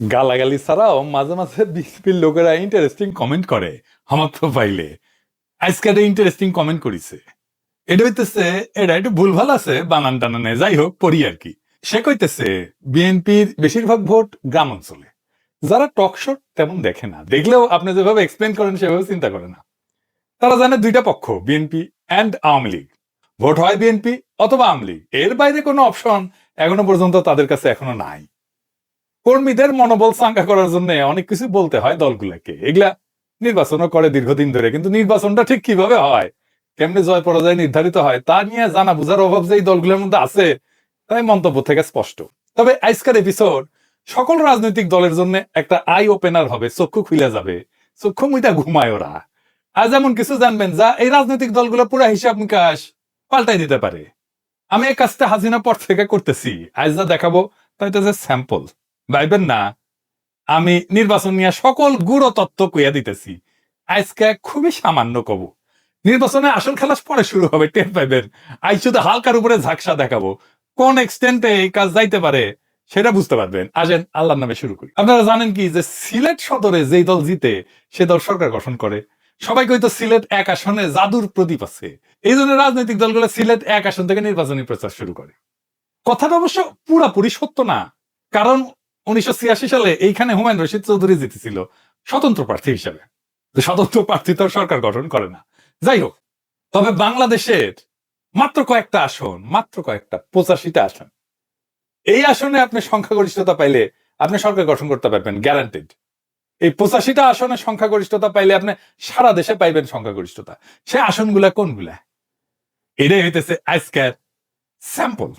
গালাগালি ছাড়াও মাঝে মাঝে বিএনপির লোকেরা ইন্টারেস্টিং কমেন্ট করে আমার প্রোফাইলে আজকে একটা ইন্টারেস্টিং কমেন্ট করিছে। এটা হইতেছে, এটা একটু ভুলভাল আছে, বানান টানানে, যাই হোক, পড়ি আর কি। সে কইতেছে, বিএনপির বেশিরভাগ ভোট গ্রাম অঞ্চলে। যারা টক শো তেমন দেখে না, দেখলেও আপনি যেভাবে এক্সপ্লেন করেন, সেভাবে চিন্তা করে না। তারা জানে দুইটা পক্ষ, BNP and Awami League. Vote হয় বিএনপি অথবা আওয়ামী লীগ। এর বাইরে কোনো অপশন এখনও পর্যন্ত তাদের কাছে এখনও নাই। কর্মীদের মনোবল চাঙ্গা করার জন্য অনেক কিছু বলতে হয় দলগুলোকে। এগুলা নির্বাচনও করে দীর্ঘদিন ধরে, কিন্তু নির্বাচনটা ঠিক কীভাবে হয়? কেমনে জয় পরাজয় নির্ধারিত হয়, তা নিয়ে জানা বুঝার অভাব যে এই দলগুলোর মধ্যে আছে, তাই মন্তব্য থেকে স্পষ্ট। তবে আজকের এপিসোড সকল রাজনৈতিক দলের জন্য একটা আই ওপেনার হবে, চক্ষু খুলে যাবে, চক্ষু মুইটা ঘুমায় ওরা। আজ এমন কিছু জানবেন যা এই রাজনৈতিক দলগুলো পুরো হিসাব নিকাশ পাল্টাই দিতে পারে। আমি এই কাজটা হাসিনা পর থেকে করতেছি, আজ যা দেখাবো তাই তো যে স্যাম্পল ভাইবেন না, আমি নির্বাচন নিয়ে সকল গুড়ো তত্ত্ব কইয়া দিতেছি। আজকে খুবই সামান্য কব। নির্বাচনে আসল খেলা পরে শুরু হবে, টের পাইবেন। আজ শুধু হালকার উপরে ঝাকসা দেখাবো। কোন এক্সটেন্টে এই কাজ যাইতে পারে সেটা বুঝতে পারবেন। আসেন, আল্লাহর নামে শুরু করি। আপনারা জানেন কি যে সিলেট সদরে যেই দল জিতে, সে দল সরকার গঠন করে। সবাই কইতো সিলেট এক আসনে জাদুর প্রদীপ আছে। এই জন্য রাজনৈতিক দলগুলো সিলেট এক আসন থেকে নির্বাচনী প্রচার শুরু করে। কথাটা অবশ্য পুরাপুরি সত্য না। কারণ উনিশশো সালে এইখানে হুমায়ুন রশিদ চৌধুরী জিতেছিল, স্বতন্ত্র প্রার্থী হিসেবে। স্বতন্ত্র প্রার্থী তো সরকার গঠন করে না। যাই হোক, তবে বাংলাদেশের মাত্র কয়েকটা আসন, মাত্র কয়েকটা, পঁচাশিটা আসন। এই আসনে আপনি সংখ্যাগরিষ্ঠতা পাইলে আপনি সরকার গঠন করতে পারবেন গ্যারান্টেড এই পঁচাশিটা আসনে সংখ্যাগরিষ্ঠতা পাইলে আপনি সারা দেশে পাইবেন সংখ্যাগরিষ্ঠতা। সে আসনগুলা কোনগুলা? এটাই হইতেছে আজকের স্যাম্পল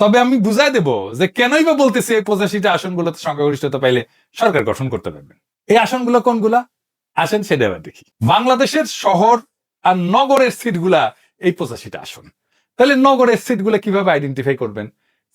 তবে আমি বুঝাই দেব যে কেনই বা বলতেছি এই পঁচাশিটা আসনগুলোতে সংখ্যাগরিষ্ঠতা পাইলে সরকার গঠন করতে পারবেন এই আসনগুলো কোনগুলা? আসেন সেটা এবার দেখি। বাংলাদেশের শহর আর নগরের সিটগুলা এই পঁচাশিটা আসন। তাহলে নগরের সিটগুলো কীভাবে আইডেন্টিফাই করবেন?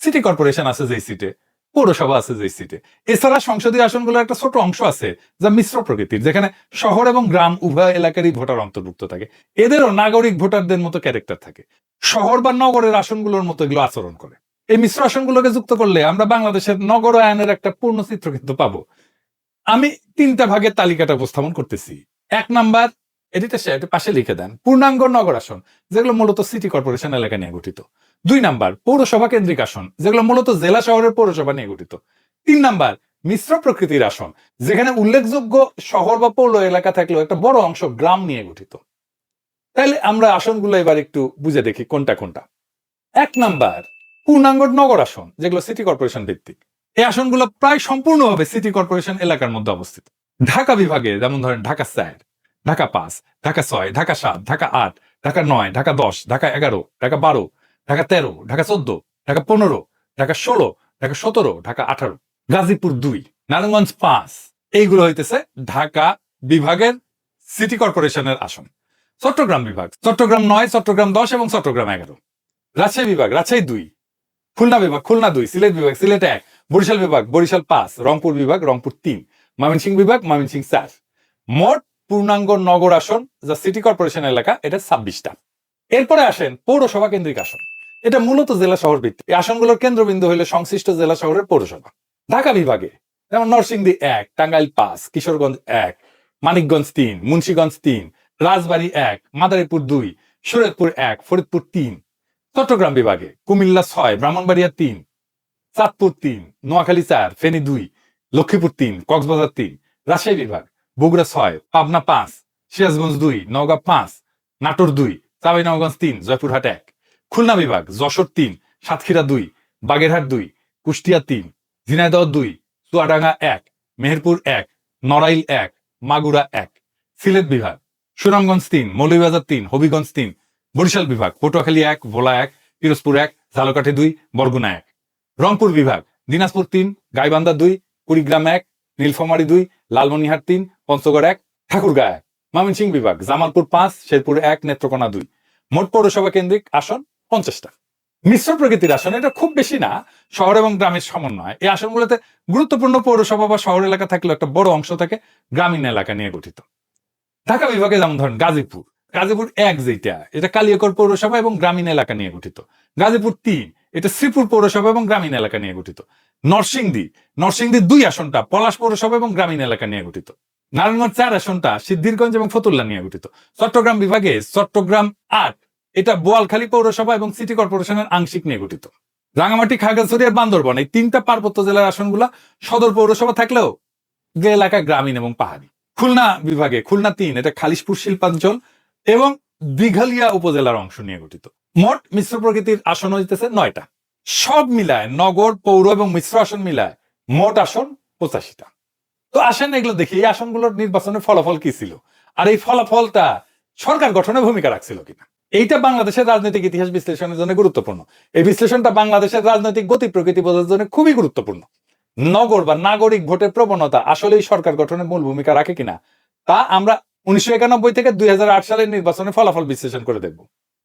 সিটি কর্পোরেশন আছে যেই সিটে পৌরসভা আছে যেই সিটে এছাড়া সংসদীয় আসনগুলোর একটা ছোট অংশ আছে, যা মিশ্র প্রকৃতির, যেখানে শহর এবং গ্রাম উভয় এলাকারই ভোটার অন্তর্ভুক্ত থাকে। এদেরও নাগরিক ভোটারদের মতো ক্যারেক্টার থাকে। শহর বা নগরের আসনগুলোর মতো এগুলো আচরণ করে। এই মিশ্র আসনগুলোকে যুক্ত করলে আমরা বাংলাদেশের নগরায়নের একটা পূর্ণ চিত্র কিন্তু পাবো। আমি তিনটা ভাগের তালিকাটা উপস্থাপন করতেছি। এক নাম্বার পাশে লিখে দেন, পূর্ণাঙ্গ নগর আসন, যেগুলো মূলত সিটি কর্পোরেশন এলাকা নিয়ে গঠিত। দুই নাম্বার, পৌরসভা কেন্দ্রিক আসন, যেগুলো মূলত জেলা শহরের পৌরসভা নিয়ে গঠিত। তিন নাম্বার, মিশ্র প্রকৃতির আসন, যেখানে উল্লেখযোগ্য শহর বা পৌর এলাকা থাকলেও একটা বড় অংশ গ্রাম নিয়ে গঠিত। তাইলে আমরা আসনগুলো এবার একটু বুঝে দেখি কোনটা কোনটা। এক নাম্বার পূর্ণাঙ্গ নগর আসন, যেগুলো সিটি কর্পোরেশন ভিত্তিক। এই আসনগুলো প্রায় সম্পূর্ণভাবে সিটি কর্পোরেশন এলাকার মধ্যে অবস্থিত। ঢাকা বিভাগে, যেমন ধরেন ঢাকা চার, ঢাকা পাঁচ, ঢাকা ছয়, ঢাকা সাত, ঢাকা আট, ঢাকা নয়, ঢাকা দশ, ঢাকা এগারো, ঢাকা বারো, ঢাকা তেরো, ঢাকা চোদ্দ, ঢাকা পনেরো, ঢাকা ষোলো, ঢাকা সতেরো, ঢাকা আঠারো। গাজীপুর দুই, নারায়ণগঞ্জ পাঁচ, এইগুলো হইতেছে ঢাকা বিভাগের সিটি কর্পোরেশনের আসন। চট্টগ্রাম বিভাগ, চট্টগ্রাম নয়, চট্টগ্রাম দশ এবং চট্টগ্রাম এগারো। রাজশাহী বিভাগ, রাজশাহী দুই খুলনা বিভাগ, খুলনা দুই, সিলেট বিভাগ, সিলেট এক, বরিশাল বিভাগ, বরিশাল পাঁচ, রংপুর বিভাগ, রংপুর তিন, ময়মনসিংহ বিভাগ, ময়মনসিংহ চার। মোট পূর্ণাঙ্গ নগর আসন যা সিটি কর্পোরেশন এলাকা, এটা ছাব্বিশটা। এরপরে আসেন পৌরসভা কেন্দ্রিক আসন। এটা মূলত জেলা শহর ভিত্তিক এই আসনগুলোর কেন্দ্রবিন্দু হলে সংশ্লিষ্ট জেলা শহরের পৌরসভা। ঢাকা বিভাগে, যেমন নরসিংদী এক, টাঙ্গাইল পাঁচ, কিশোরগঞ্জ এক, মানিকগঞ্জ তিন, মুন্সীগঞ্জ তিন, রাজবাড়ী এক, মাদারীপুর দুই শরীয়তপুর এক, ফরিদপুর তিন চট্টগ্রাম বিভাগে, কুমিল্লা ছয়, ব্রাহ্মণবাড়িয়া তিন, চাঁদপুর তিন, নোয়াখালী চার, ফেনী দুই, লক্ষ্মীপুর তিন, কক্সবাজার তিন, রাজশাহী বিভাগ, বগুড়া ছয়, পাবনা পাঁচ, সিরাজগঞ্জ দুই, নওগাঁ পাঁচ, নাটোর দুই চাঁপাইনবাবগঞ্জ তিন, জয়পুরহাট এক। খুলনা বিভাগ, যশোর তিন, সাতক্ষীরা দুই, বাগেরহাট দুই, কুষ্টিয়া তিন, ঝিনাইদহ দুই, চুয়াডাঙ্গা এক, মেহেরপুর এক, নড়াইল এক, মাগুরা এক। সিলেট বিভাগ, সুনামগঞ্জ তিন, মৌলভীবাজার তিন, হবিগঞ্জ তিন বরিশাল বিভাগ, পটুয়াখালী এক, ভোলা এক, পিরোজপুর এক, ঝালকাঠি দুই, বরগুনা এক। রংপুর বিভাগ, দিনাজপুর তিন, গাইবান্ধা দুই, কুড়িগ্রাম এক, নীলফামারী দুই, লালমনিহাট তিন, পঞ্চগড় এক, ঠাকুরগাঁ এক। ময়মনসিংহ বিভাগ, জামালপুর পাঁচ, শেরপুর এক, নেত্রকোনা দুই। মোট পৌরসভা কেন্দ্রিক আসন পঞ্চাশটা। মিশ্র প্রকৃতির আসন, এটা খুব বেশি না, শহর এবং গ্রামের সমন্বয়। এই আসনগুলোতে গুরুত্বপূর্ণ পৌরসভা বা শহর এলাকা থাকলেও একটা বড় অংশ থাকে গ্রামীণ এলাকা নিয়ে গঠিত। ঢাকা বিভাগে যেমন ধরেন গাজীপুর গাজীপুর এক যেটা এটা কালিয়াকর পৌরসভা এবং গ্রামীণ এলাকা নিয়ে গঠিত। গাজীপুর তিন, এটা শ্রীপুর পৌরসভা এবং গ্রামীণ এলাকা নিয়ে গঠিত। নরসিংদী নরসিংদীর দুই আসনটা পলাশ পৌরসভা এবং গ্রামীণ এলাকা নিয়ে গঠিত। নারায়ণগঞ্জ চার আসনটা সিদ্ধিরগঞ্জ এবং ফতুল্লা নিয়ে গঠিত। চট্টগ্রাম বিভাগে চট্টগ্রাম আট, এটা বোয়ালখালী পৌরসভা এবং সিটি কর্পোরেশনের আংশিক নিয়ে গঠিত। রাঙামাটি খাগড়াছড়ি আর বান্দরবন, এই তিনটা পার্বত্য জেলার আসনগুলা সদর পৌরসভা থাকলেও যে এলাকা গ্রামীণ এবং পাহাড়ি। খুলনা বিভাগে, খুলনা তিন, এটা খালিশপুর শিল্পাঞ্চল এবং দীঘালিয়া উপজেলার অংশ নিয়ে গঠিত। মোট মিশ্র প্রকৃতির আসন হইতেছে নয়টা। সব মিলায় নগর, পৌর এবং মিশ্র আসন মিলায় মোট আসন পঁচাশিটা। তো আসেন এগুলো দেখি, এই আসনগুলোর নির্বাচনের ফলাফল কি ছিল? আর এই ফলাফলটা সরকার গঠনে ভূমিকা রাখছিল কিনা? এইটা বাংলাদেশের রাজনৈতিক ইতিহাস বিশ্লেষণের জন্য গুরুত্বপূর্ণ। এই বিশ্লেষণটা বাংলাদেশের রাজনৈতিক গতি প্রকৃতি বোঝার জন্য খুবই গুরুত্বপূর্ণ। নগর বা নাগরিক ভোটের প্রবণতা আসলেই সরকার গঠনে মূল ভূমিকা রাখে কিনা, তা আমরা উনিশশো একানব্বই থেকে দুই হাজার আট সালের নির্বাচনের ফলাফল বিশ্লেষণ করে দেখব।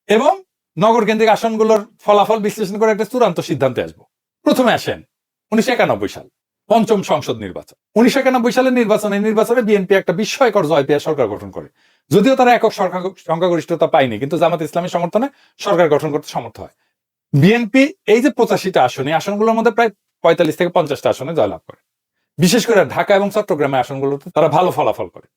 এবং নগর কেন্দ্রিক আসনগুলোর ফলাফল বিশ্লেষণ করে একটা চূড়ান্ত সিদ্ধান্তে আসব। প্রথমে আসেন উনিশশো একানব্বই সাল, পঞ্চম সংসদ নির্বাচন। উনিশশো একানব্বই সালের নির্বাচনে নির্বাচনে বিএনপি একটা বিস্ময়কর জয় পেয়ে সরকার গঠন করে। যদিও তারা একক সরকার সংখ্যাগরিষ্ঠতা পায়নি, কিন্তু জামাত ইসলামের সমর্থনে সরকার গঠন করতে সমর্থ হয়। বিএনপি এই যে পঁচাশিটা আসন আসনগুলোর মধ্যে প্রায় পঁয়তাল্লিশ থেকে পঞ্চাশটা আসনে জয়লাভ করে। বিশেষ করে ঢাকা এবং চট্টগ্রামের আসনগুলোতে তারা ভালো ফলাফল করে।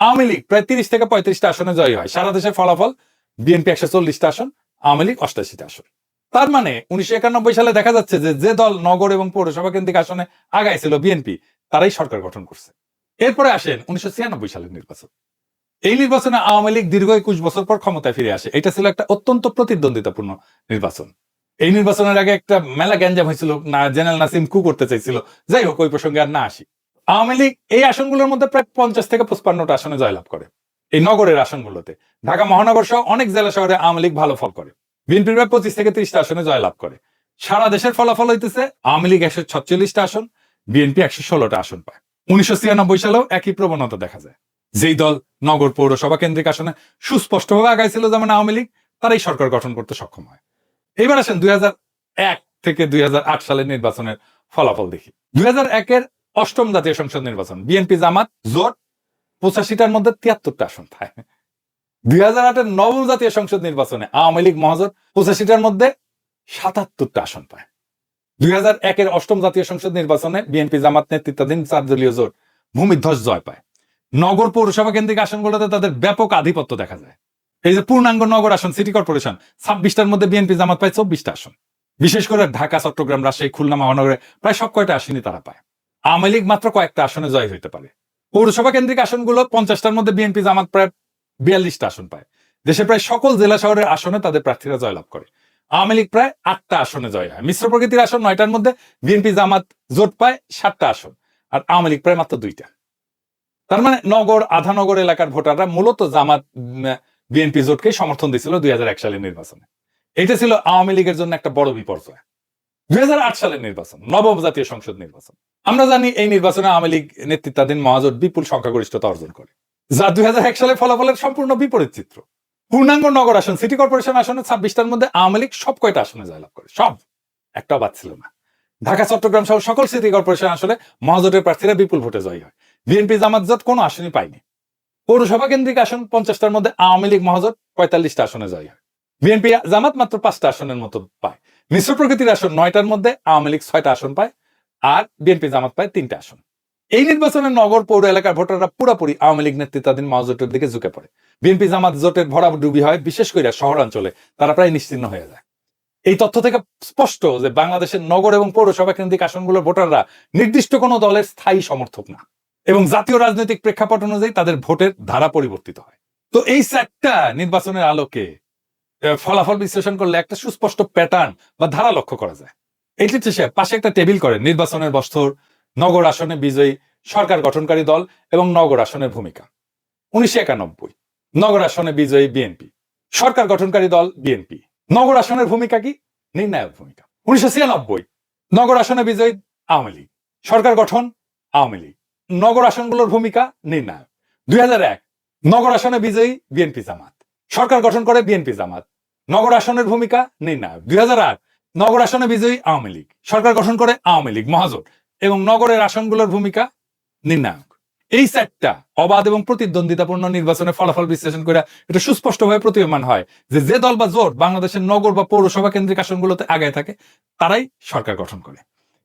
আওয়ামী লীগ প্রায় তিরিশ থেকে পঁয়ত্রিশটা আসনে জয়ী হয়। সারা দেশের ফলাফল বিএনপি একশো চল্লিশটা আসন, আওয়ামী লীগ অষ্টাশিটা আসন। তার মানে উনিশশো একানব্বই সালে দেখা যাচ্ছে যে যে দল নগর এবং পৌরসভা কেন্দ্রিক আসনে আগাইছিল বিএনপি, তারাই সরকার গঠন করছে। এরপরে আসেন উনিশশো ছিয়ানব্বই সালের নির্বাচন। এই নির্বাচনে আওয়ামী লীগ দীর্ঘ একুশ বছর পর ক্ষমতায় ফিরে আসে। এটা ছিল একটা অত্যন্ত প্রতিদ্বন্দ্বিতাপূর্ণ নির্বাচন। এই নির্বাচনের আগে একটা মেলা গ্যাঞ্জাম হয়েছিল, না, জেনারেল নাসিম কু করতে চাইছিল। যাই হোক, ওই প্রসঙ্গে আর না আসি। আওয়ামী লীগ এই আসনগুলোর মধ্যে প্রায় পঞ্চাশ থেকে পঁচপান্নটা আসনে জয়লাভ করে। এই নগরের আসনগুলোতে। ঢাকা মহানগর সহ অনেক জেলা শহরে আওয়ামী লীগ ভালো ফল করে। বিএনপি প্রায় পঁচিশ থেকে ত্রিশটা আসনে জয়লাভ করে। সারা দেশের ফলাফল হইতেছে আওয়ামী লীগ একশো ছচল্লিশটা আসন, বিএনপি একশো ষোলোটা আসন পায়। উনিশশো ছিয়ানব্বই সালেও একই প্রবণতা দেখা যায়। যেই দল নগর পৌরসভা কেন্দ্রিক আসনে সুস্পষ্টভাবে আগাইছিল যেমন আওয়ামী লীগ, তারাই সরকার গঠন করতে সক্ষম হয়। এবার আসেন দুই এক থেকে দুই হাজার আট সালের নির্বাচনের ফলাফল দেখি। দুই একের অষ্টম জাতীয় সংসদ নির্বাচন, বিএনপি জামাত, জোট, পঁচাশিটার মধ্যে তিয়াত্তরটা আসন দুই হাজার আটের নবম জাতীয় সংসদ নির্বাচনে আওয়ামী লীগ মহাজোট, পঁচাশিটার মধ্যে সাতাত্তরটা আসন পায়। দুই হাজার একের অষ্টম জাতীয় সংসদ নির্বাচনে বিএনপি জামাত নেতৃত্বাধীন চার দলীয় জোট ভূমিধ্বস জয় পায়। নগর পৌরসভা কেন্দ্রিক আসনগুলোতে তাদের ব্যাপক আধিপত্য দেখা যায়। এই যে পূর্ণাঙ্গ নগর আসন, সিটি কর্পোরেশন, ছাব্বিশটার মধ্যে বিএনপি জামাত পায় চব্বিশটা আসন। বিশেষ করে ঢাকা, চট্টগ্রাম, রাজশাহী, খুলনা, মহানগরে প্রায় সব কয়টা আসনই তারা পায়। আওয়ামী লীগ মাত্র কয়েকটা আসনে জয় হইতে পারে। পৌরসভা কেন্দ্রিক আসনগুলো পঞ্চাশটার মধ্যে বিএনপি জামাত প্রায় বিয়াল্লিশটা আসন পায়। দেশে প্রায় সকল জেলা শহরের আসনে তাদের প্রার্থীরা জয়লাভ করে। আওয়ামী লীগ প্রায় আটটা আসনে জয় হয়। মিশ্র প্রকৃতির আসন নয়টার মধ্যে বিএনপি জামাত জোট পায় সাতটা আসন আর আওয়ামী লীগ প্রায় মাত্র দুইটা। তার মানে নগর, আধানগর এলাকার ভোটাররা মূলত জামাত বিএনপি জোটকে সমর্থন দিয়েছিল দুই হাজার এক সালের নির্বাচনে। এটা ছিল আওয়ামী লীগের জন্য একটা বড় বিপর্যয়। দুই হাজার আট সালের নির্বাচন, নবম জাতীয় সংসদ নির্বাচন। আমরা জানি এই নির্বাচনে আওয়ামী লীগ নেতৃত্বাধীন মহাজোট বিপুল সংখ্যাগরিষ্ঠতা অর্জন করে, যা দুই সালের ফলাফলের সম্পূর্ণ বিপরীত চিত্র। পূর্ণাঙ্গ নগর আসন, সিটি কর্পোরেশন আসনে ছাব্বিশটার মধ্যে আওয়ামী লীগ সব কয়টা আসনে জয়লাভ করে, সব। একটাও বাদ ছিল না। ঢাকা, চট্টগ্রাম সহ সকল সিটি কর্পোরেশন আসলে মহাজোটের প্রার্থীরা বিপুল ভোটে জয়ী হয়। বিএনপি, জামাত জোট কোনো আসনই পায়নি। পৌরসভা কেন্দ্রিক আসন পঞ্চাশটার মধ্যে আওয়ামী লীগ মহাজোট পঁয়তাল্লিশটা আসনে জয়ী হয়। বিএনপি, জামাত মাত্র পাঁচটা আসনের মতো পায়। মিশ্র প্রকৃতির আসন নয়টার মধ্যে আওয়ামী লীগ ছয়টা আসন পায় আর বিএনপি জামাত পায় তিনটা আসন। এই নির্বাচনে নগর পৌর এলাকার ভোটাররা পুরোপুরি আওয়ামী লীগ নেতৃত্বাধীন মহাজোটের দিকে ঝুঁকে পড়ে। বিএনপি জামাত জোটের ভরা ডুবি হয়, বিশেষ করে শহরাঞ্চলে। তারা প্রায় নিশ্চিন্ন হয়ে যায়। এই তথ্য থেকে স্পষ্ট যে বাংলাদেশের নগর এবং পৌরসভা কেন্দ্রিক আসনগুলোর ভোটাররা নির্দিষ্ট কোনো দলের স্থায়ী সমর্থক না এবং জাতীয় রাজনৈতিক প্রেক্ষাপট অনুযায়ী তাদের ভোটের ধারা পরিবর্তিত হয়। তো এই চারটা নির্বাচনের আলোকে ফলাফল বিশ্লেষণ করলে একটা সুস্পষ্ট প্যাটার্ন বা ধারা লক্ষ্য করা যায়। এটি সে পাশে একটা টেবিল করে, নির্বাচনের বস্তর নগর আসনে বিজয়ী সরকার গঠনকারী দল এবং নগর আসনের ভূমিকা। উনিশশো একানব্বই, নগর আসনে বিজয়ী বিএনপি, সরকার গঠনকারী দল বিএনপি। নগর আসনের ভূমিকা কি? নির্ণায়ক ভূমিকা। উনিশশো ছিয়ানব্বই, নগর আসনে বিজয়ী আওয়ামী লীগ, সরকার গঠন আওয়ামী লীগ। নগর আসনগুলোর ভূমিকা নির্ণায়ক। দুই হাজার এক, নগর আসনে বিজয়ী বিএনপি জামাত। সরকার গঠন করে বিএনপি জামাত। নগর আসনের ভূমিকা নির্ণায়ক দুই আট, নগর আসনে বিজয়ী আওয়ামী লীগ। সরকার গঠন করে আওয়ামী লীগ, মহাজোট। এবং নগরের আসনগুলোর ভূমিকা নির্ণায়ক। এই সেটটা অবাধ এবং প্রতিদ্বন্দ্বিতাপূর্ণ নির্বাচনের ফলাফল বিশ্লেষণ করে এটা সুস্পষ্টভাবে প্রতীয়মান হয় যে যে দল বা জোট বাংলাদেশের নগর বা পৌরসভা কেন্দ্রিক আসনগুলোতে আগায় থাকে, তারাই সরকার গঠন করে।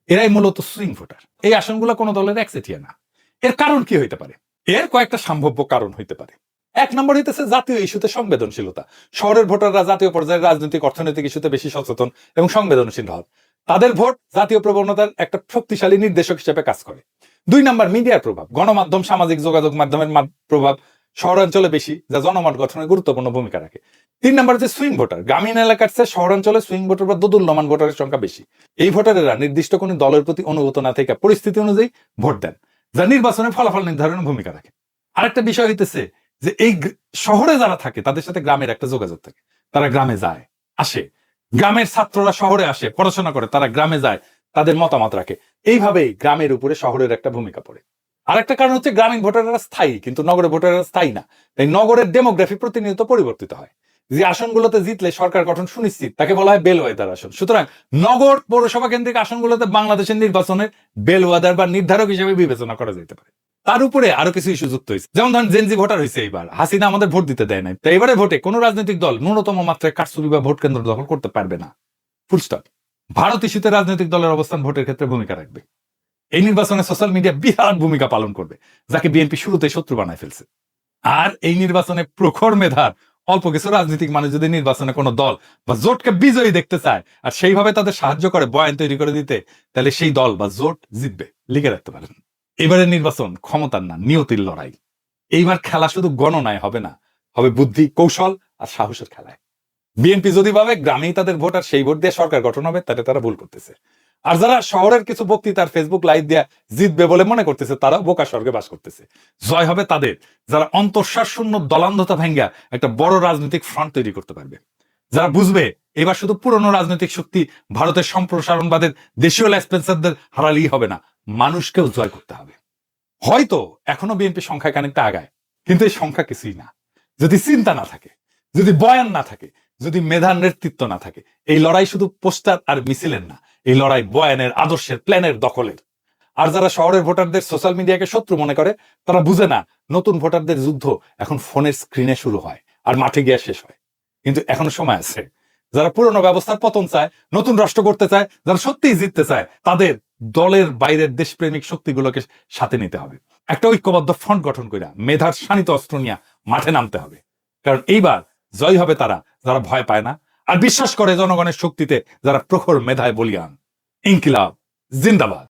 এরাই মূলত সুইং ভোটার। এই আসনগুলো কোনো দলের একচেটিয়া না। এর কারণ কি হইতে পারে? এর কয়েকটা সম্ভাব্য কারণ হইতে পারে। এক নম্বর হইতেছে জাতীয় ইস্যুতে সংবেদনশীলতা। শহরের ভোটাররা জাতীয় পর্যায়ে রাজনৈতিক, অর্থনৈতিক ইস্যুতে বেশি সচেতন এবং সংবেদনশীল হন। তাদের ভোট জাতীয় প্রবণতার একটা শক্তিশালী নির্দেশক হিসেবে কাজ করে। দুই নম্বর, মিডিয়ার প্রভাব। গণমাধ্যম, সামাজিক যোগাযোগ মাধ্যমের প্রভাব শহরাঞ্চলে বেশি, যা জনমত গঠনে গুরুত্বপূর্ণ ভূমিকা রাখে। তিন নম্বর হচ্ছে সুইং ভোটার গ্রামীণ এলাকার চেয়ে শহরাঞ্চলে সুইং ভোটার বা দোদুল্যমান ভোটারের সংখ্যা বেশি। এই ভোটারেরা নির্দিষ্ট কোনো দলের প্রতি অনুগত না থেকে পরিস্থিতি অনুযায়ী ভোট দেন, যা নির্বাচনে ফলাফল নির্ধারণে ভূমিকা রাখে। আরেকটা বিষয় হইতেছে যে এই শহরে যারা থাকে, তাদের সাথে গ্রামের একটা যোগাযোগ থাকে। তারা গ্রামে যায়, আসে। গ্রামের ছাত্ররা শহরে আসে, পড়াশোনা করে, তারা গ্রামে যায়, তাদের মতামত রাখে। এইভাবেই গ্রামের উপরে শহরের একটা ভূমিকা পড়ে। আর একটা কারণ হচ্ছে গ্রামীণ ভোটাররা স্থায়ী, কিন্তু নগরের ভোটাররা স্থায়ী না। তাই নগরের ডেমোগ্রাফি প্রতিনিয়ত পরিবর্তিত হয়। যে আসনগুলোতে জিতলে সরকার গঠন সুনিশ্চিত, তাকে বলা হয় বেলওয়েদার আসন। সুতরাং নগর পৌরসভা কেন্দ্রিক আসনগুলোতে বাংলাদেশের নির্বাচনের বেলওয়েদার বা নির্ধারক হিসেবে বিবেচনা করা যেতে পারে। তার উপরে আরও কিছু ইস্যু যুক্ত হয়েছে। যেমন ধরেন জেনজি ভোটার হয়েছে এইবার। হাসিনা আমাদের ভোট দিতে দেয় নাই। তো এবারে ভোটে কোনো রাজনৈতিক দল ন্যূনতম মাত্রায় কারচুপি বা ভোট কেন্দ্র দখল করতে পারবে না। ফুলস্টপ ভারত ইস্যুতে রাজনৈতিক দলের অবস্থান ভোটের ক্ষেত্রে ভূমিকা রাখবে। এই নির্বাচনে সোশ্যাল মিডিয়া বিরাট ভূমিকা পালন করবে, যাকে বিএনপি শুরুতে শত্রু বানায় ফেলছে। আর এই নির্বাচনে প্রখর মেধার অল্প কিছু রাজনৈতিক মানুষ যদি নির্বাচনে কোনো দল বা জোটকে বিজয়ী দেখতে চায় আর সেইভাবে তাদের সাহায্য করে, বয়ান তৈরি করে দিতে, তাহলে সেই দল বা জোট জিতবে। লিখে রাখতে পারেন। এবারের নির্বাচন ক্ষমতার না, নিয়তির লড়াই। এইবার খেলা শুধু গণনায় হবে না, হবে বুদ্ধি, কৌশল আর সাহসের খেলায়। বিএনপি যদি ভাবে, গ্রামেই তাদের ভোট আর সেই ভোট দিয়ে সরকার গঠন হবে, তাহলে তারা ভুল করতেছে। আর যারা শহরের কিছু বক্তৃতার ফেসবুক লাইভ দিয়ে জিতবে বলে মনে করতেছে তারা বোকা স্বর্গে বাস করতেছে। জয় হবে তাদের, যারা অন্তঃশ্বাস শূন্য দলান্ধতা ভেঙ্গা একটা বড় রাজনৈতিক ফ্রন্ট তৈরি করতে পারবে। যারা বুঝবে, এবার শুধু পুরনো রাজনৈতিক শক্তি ভারতের সম্প্রসারণবাদের দেশীয় ল্যাসপেন্সারদের হারালেই হবে না, মানুষকেও জয় করতে হবে। হয়তো এখনও বিএনপি সংখ্যায় খানিকটা আগায়, কিন্তু এই সংখ্যা কিছুই না। যদি চিন্তা না থাকে, যদি বয়ান না থাকে, যদি মেধার নেতৃত্ব না থাকে, এই লড়াই শুধু পোস্টার আর মিছিলের না এই লড়াই বয়ানের, আদর্শের, প্ল্যানের দখলের আর যারা শহরের ভোটারদের সোশ্যাল মিডিয়াকে শত্রু মনে করে, তারা বুঝে না, নতুন ভোটারদের যুদ্ধ এখন ফোনের স্ক্রিনে শুরু হয় আর মাঠে গিয়ে শেষ হয়। কিন্তু এখনও সময় আছে। যারা পুরনো ব্যবস্থার পতন চায়, নতুন রাষ্ট্র করতে চায়, যারা সত্যিই জিততে চায়, তাদের দলের বাইরের দেশপ্রেমিক শক্তিগুলোকে সাথে নিতে হবে। একটা ঐক্যবদ্ধ ফ্রন্ট গঠন করে মেধার শানিত অস্ত্র নিয়ে মাঠে নামতে হবে। কারণ এইবার জয় হবে তারা, যারা ভয় পায় না আর বিশ্বাস করে জনগণের শক্তিতে যারা প্রখর মেধায় বলিয়ান। ইনকিলাব জিন্দাবাদ।